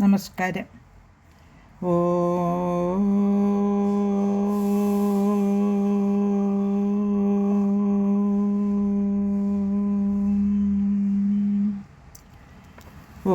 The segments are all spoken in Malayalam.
നമസ്കാരം. ഓ ഓ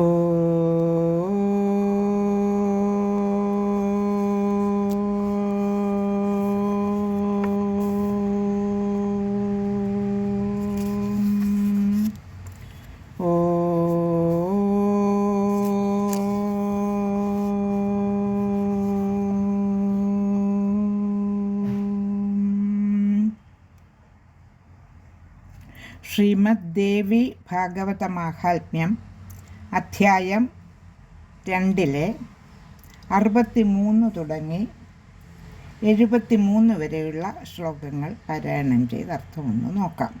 ശ്രീമദ് ദേവി ഭാഗവത മാഹാത്മ്യം അധ്യായം രണ്ടിലെ അറുപത്തിമൂന്ന് തുടങ്ങി എഴുപത്തിമൂന്ന് വരെയുള്ള ശ്ലോകങ്ങൾ പാരായണം ചെയ്ത് അർത്ഥമൊന്ന് നോക്കാം.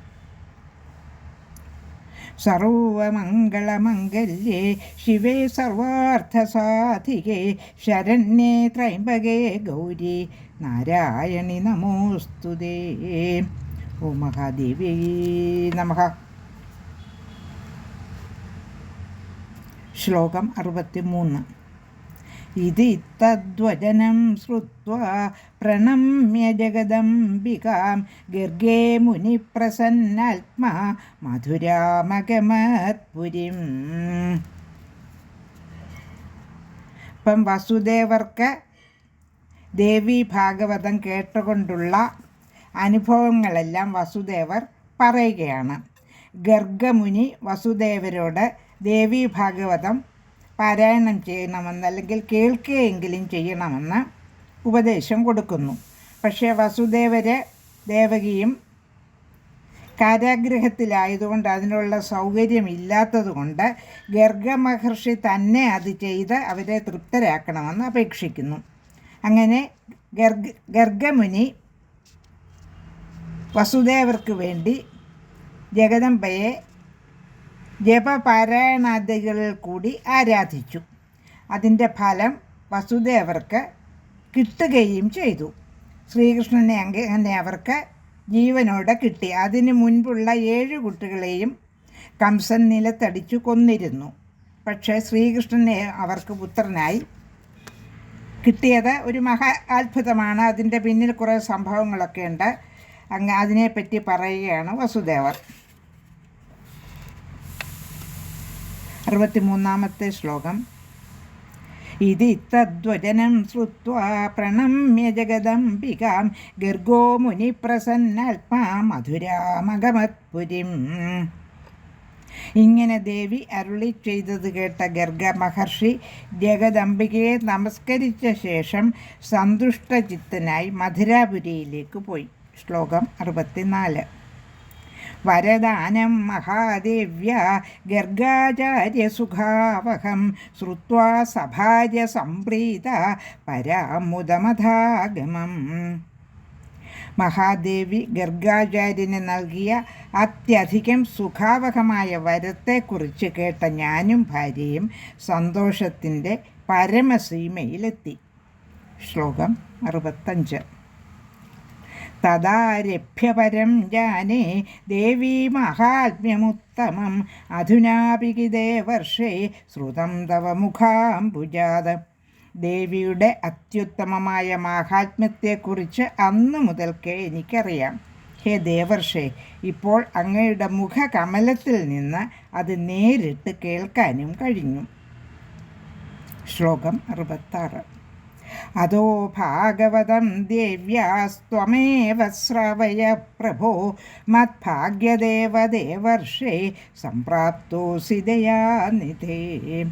സർവമംഗളമംഗല്യേ ശിവേ സർവാർത്ഥസാധികേ ശരണ്യേ ത്രൈമ്പകേ ഗൗരി നാരായണി നമോസ്തുതേ. ഓ മഹാദേവി. നമഃ. ശ്ലോകം അറുപത്തിമൂന്ന്. ഇതി തദ്വചനം ശ്രുത്വാ പ്രണമ്യ ജഗദംബികാം ഗർഗേ മുനിപ്രസന്നാത്മാ മധുരാമഗമത്പുരിം. ഇപ്പം വസുദേവർക്ക് ദേവി ഭാഗവതം കേട്ടുകൊണ്ടുള്ള അനുഭവങ്ങളെല്ലാം വസുദേവർ പറയുകയാണ്. ഗർഗമുനി വസുദേവരോട് ദേവി ഭാഗവതം പാരായണം ചെയ്യണമെന്ന് അല്ലെങ്കിൽ കേൾക്കുകയെങ്കിലും ചെയ്യണമെന്ന് ഉപദേശം കൊടുക്കുന്നു. പക്ഷേ വസുദേവര് ദേവകിയും കാരാഗ്രഹത്തിലായതുകൊണ്ട് അതിനുള്ള സൗകര്യമില്ലാത്തതുകൊണ്ട് ഗർഗമഹർഷി തന്നെ അത് ചെയ്ത് അവരെ തൃപ്തരാക്കണമെന്ന് അപേക്ഷിക്കുന്നു. അങ്ങനെ ഗർഗ ഗർഗമുനി വസുദേവർക്ക് വേണ്ടി ജഗദംബയെ ജപപാരായണാദികളിൽ കൂടി ആരാധിച്ചു. അതിന്റെ ഫലം വസുദേവർക്ക് കിട്ടുകയും ചെയ്തു. ശ്രീകൃഷ്ണനെ അങ്ങനെ അവർക്ക് ജീവനോടെ കിട്ടി. അതിനു മുൻപുള്ള ഏഴ് കുട്ടികളെയും കംസൻ നിലത്തടിച്ചു കൊന്നിരുന്നു. പക്ഷേ ശ്രീകൃഷ്ണനെ അവർക്ക് പുത്രനായി കിട്ടിയത് ഒരു മഹാ അത്ഭുതമാണ്. അതിന്റെ പിന്നിൽ കുറേ സംഭവങ്ങളൊക്കെ ഉണ്ട്. അങ്ങ് അതിനെപ്പറ്റി പറയുകയാണ് വസുദേവർ. അറുപത്തിമൂന്നാമത്തെ ശ്ലോകം. ഇതി തദ്വചനം പ്രണമ്യ ജഗദംബികാം ഗർഗോ മുനി പ്രസന്നാത്മാ മധുരാമഗമത്പുരിം. ഇങ്ങനെ ദേവി അരുളി ചെയ്തത് കേട്ട ഗർഗ മഹർഷി ജഗദംബികയെ നമസ്കരിച്ച ശേഷം സന്തുഷ്ടചിത്തനായി മധുരാപുരിയിലേക്ക് പോയി. ശ്ലോകം അറുപത്തിനാല്. വരദാനം മഹാദേവ്യ ഗർഗാചാര്യസുഖാവഹം ശ്രുവാ സഭാര്യ സംപ്രീത പരാമുദമധാഗമം. മഹാദേവി ഗർഗാചാര്യന് നൽകിയ അത്യധികം സുഖാവഹമായ വരത്തെക്കുറിച്ച് കേട്ട ഞാനും ഭാര്യയും സന്തോഷത്തിന്റെ പരമസീമയിലെത്തി. ശ്ലോകം അറുപത്തഞ്ച്. തദാരഭ്യപരം ജാനേ ദേവീ മഹാത്മ്യമുത്തമം. അധുനാപികിതേ വർഷേ ശ്രുതം തവ മുഖാംബുജാത. ദേവിയുടെ അത്യുത്തമമായ മാഹാത്മ്യത്തെക്കുറിച്ച് അന്നു മുതൽക്കേ എനിക്കറിയാം. ഹേ ദേവർഷേ ഇപ്പോൾ അങ്ങയുടെ മുഖകമലത്തിൽ നിന്ന് അത് നേരിട്ട് കേൾക്കാനും കഴിഞ്ഞു. ശ്ലോകം അറുപത്താറ്. അതോ ഭാഗവതം ദേവ്യാസ്ത്വമേവ ശ്രവയ പ്രഭോ? മത്ഭാഗ്യദേവദേവർഷേ സംപ്രാപ്തോസി ദയാനിധേ.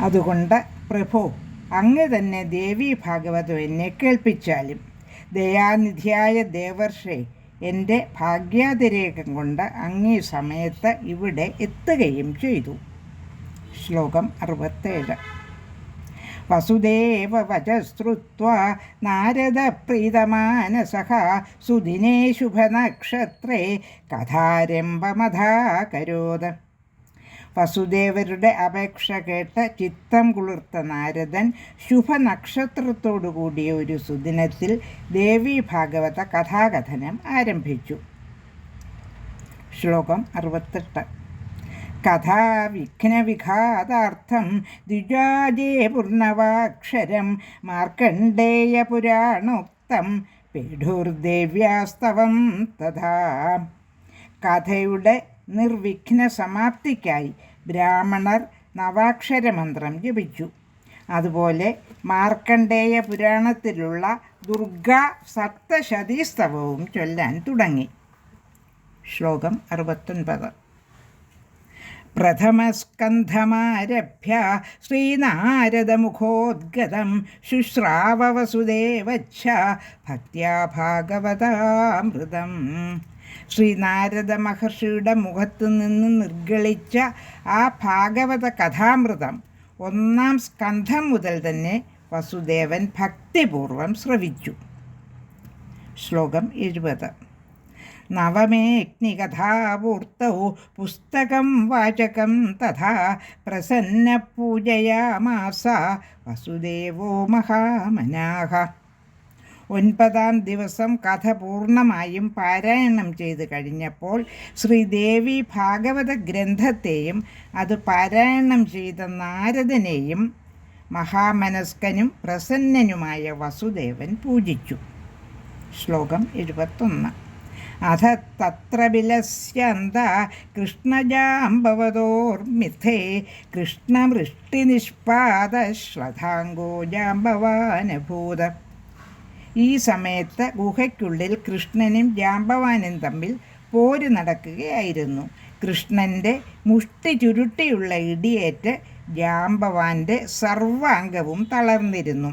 അതുകൊണ്ട് പ്രഭു അങ്ങ് തന്നെ ദേവി ഭാഗവതം എന്നെ കേൾപ്പിച്ചാലും ദയാനിധിയായ ദേവർഷേ എന്റെ ഭാഗ്യാതിരേകം കൊണ്ട് അങ്ങേ സമയത്ത് ഇവിടെ എത്തുകയും ചെയ്തു. ശ്ലോകം അറുപത്തേഴ്. വസുദേവ വചശ്രുത്വാ നാരദപ്രീതമാനസഃ സുദിനേ ശുഭനക്ഷത്രേ കഥാരംഭമധാകരോത്. വസുദേവരുടെ അപേക്ഷ കേട്ട് ചിത്തം കുളിർത്ത നാരദൻ ശുഭനക്ഷത്രത്തോടുകൂടിയ ഒരു സുദിനത്തിൽ ദേവി ഭാഗവത കഥാകഥനം ആരംഭിച്ചു. ശ്ലോകം അറുപത്തെട്ട്. കഥാവിഘ്നവിഘാതാർത്ഥം ദ്വിജാജേ പൂർണവാക്ഷരം മാർക്കണ്ഡേയപുരാണോക്തം പേഢൂർദേവ്യാസ്തവം തഥാ. കഥയുടെ നിർവിഘ്ന സമാപ്തിക്കായി ബ്രാഹ്മണർ നവാക്ഷരമന്ത്രം ജപിച്ചു. അതുപോലെ മാർക്കണ്ഡേയ പുരാണത്തിലുള്ള ദുർഗാ സപ്തശതീസ്തവവും ചൊല്ലാൻ തുടങ്ങി. ശ്ലോകം അറുപത്തൊൻപത്. പ്രഥമസ്കന്ധമാരഭ്യ ശ്രീനാരദമുഖോദ്ഗതം ശുശ്രാവവസുദേവച്ഛ ഭക്ത്യാ ഭാഗവതാമൃതം ശ്രീനാരദ മഹർഷിയുടെ മുഖത്തു നിന്ന് നിർഗളിച്ച ആ ഭാഗവത കഥാമൃതം ഒന്നാം സ്കന്ധം മുതൽ തന്നെ വസുദേവൻ ഭക്തിപൂർവം ശ്രവിച്ചു. ശ്ലോകം എഴുപത്. നവമേഗ്നികഥാപൂർത്തൗ പുസ്തകം വാചകം തഥാ പ്രസന്നപൂജയാമാസ വസുദേവോ മഹാമനാഹ ഒൻപതാം ദിവസം കഥ പൂർണമായും പാരായണം ചെയ്ത് കഴിഞ്ഞപ്പോൾ ശ്രീദേവി ഭാഗവത ഗ്രന്ഥത്തെയും അത് പാരായണം ചെയ്ത നാരദനെയും മഹാമനസ്കനും പ്രസന്നനുമായ വസുദേവൻ പൂജിച്ചു. ശ്ലോകം എഴുപത്തൊന്ന്. അധ തത്ര വിലസ്യന്ത കൃഷ്ണജാംബവതോർമിഥേ കൃഷ്ണവൃഷ്ടിനിഷ്പാദ ശ്രദ്ധാംഗോ ജാമ്പവാനഭൂത ഈ സമയത്ത് ഗുഹയ്ക്കുള്ളിൽ കൃഷ്ണനും ജാംബവാനും തമ്മിൽ പോര് നടക്കുകയായിരുന്നു. കൃഷ്ണന്റെ മുഷ്ടി ചുരുട്ടിയുള്ള ഇടിയേറ്റ് ജാമ്പവാന്റെ സർവാംഗവും തളർന്നിരുന്നു.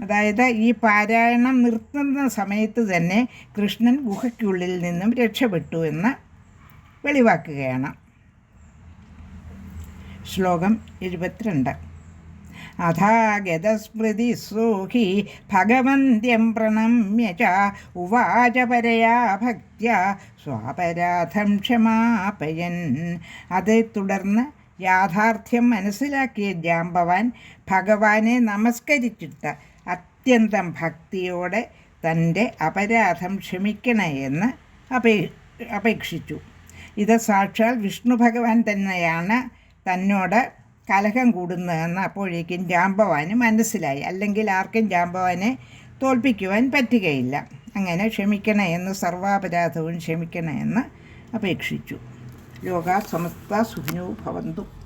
അതായത് ഈ പാരായണം നിർത്തുന്ന സമയത്ത് തന്നെ കൃഷ്ണൻ ഗുഹയ്ക്കുള്ളിൽ നിന്നും രക്ഷപ്പെട്ടു എന്ന് വെളിവാക്കുകയാണ്. ശ്ലോകം എഴുപത്തിരണ്ട്. അഥാഗതസ്മൃതി സോഹി ഭഗവന്ത്യം പ്രണമ്യ ച ഉവാച പരയാ ഭക്ത്യ സ്വാപരാധം ക്ഷമാപയൻ. അതേ തുടർന്ന് യാഥാർത്ഥ്യം മനസ്സിലാക്കിയ ജാമ്പവാൻ ഭഗവാനെ നമസ്കരിച്ചിട്ട് അത്യന്തം ഭക്തിയോടെ തന്റെ അപരാധം ക്ഷമിക്കണേ എന്ന് അപേ അപേക്ഷിച്ചു. ഇത് സാക്ഷാൽ വിഷ്ണു ഭഗവാൻ തന്നെയാണ് തന്നോട് കലഹം കൂടുന്നതെന്ന് അപ്പോഴേക്കും ജാമ്പവാന് മനസ്സിലായി. അല്ലെങ്കിൽ ആർക്കും ജാമ്പവാനെ തോൽപ്പിക്കുവാൻ പറ്റുകയില്ല. അങ്ങനെ ക്ഷമിക്കണേ എന്ന് സർവാപരാധവും ക്ഷമിക്കണേ എന്ന് അപേക്ഷിച്ചു. ലോക സമസ്ത സുഖിനോ ഭവന്തു.